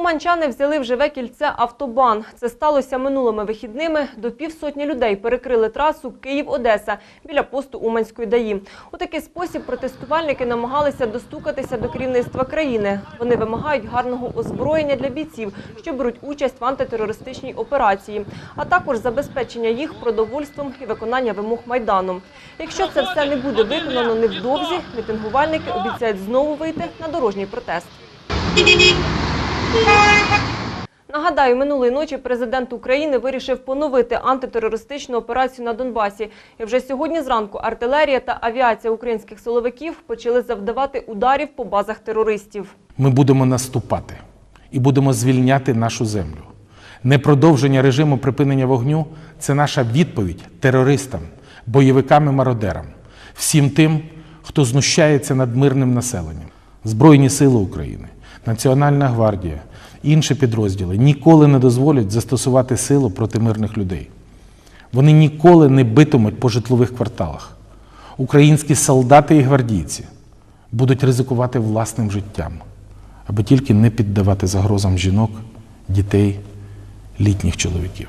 Уманчани взяли в живе кільце автобан. Це сталося минулими вихідними. До півсотні людей перекрили трасу Київ-Одеса біля посту Уманської ДАІ. У такий спосіб протестувальники намагалися достукатися до керівництва країни. Вони вимагають гарного озброєння для бійців, що беруть участь в антитерористичній операції, а також забезпечення їх продовольством і виконання вимог Майдану. Якщо це все не буде виконано невдовзі, мітингувальники обіцяють знову вийти на дорожній протест. Нагадаю, минулої ночі президент України вирішив поновити антитерористичну операцію на Донбасі. І вже сьогодні зранку артилерія та авіація українських силовиків почали завдавати ударів по базах терористів. Ми будемо наступати і будемо звільняти нашу землю. Непродовження режиму припинення вогню це наша відповідь терористам, бойовикам і мародерам, всім тим, хто знущається над мирним населенням. Збройні сили України, Національна гвардія, інші підрозділи ніколи не дозволять застосувати силу проти мирних людей. Вони ніколи не битимуть по житлових кварталах. Українські солдати і гвардійці будуть ризикувати власним життям, аби тільки не піддавати загрозам жінок, дітей, літніх чоловіків.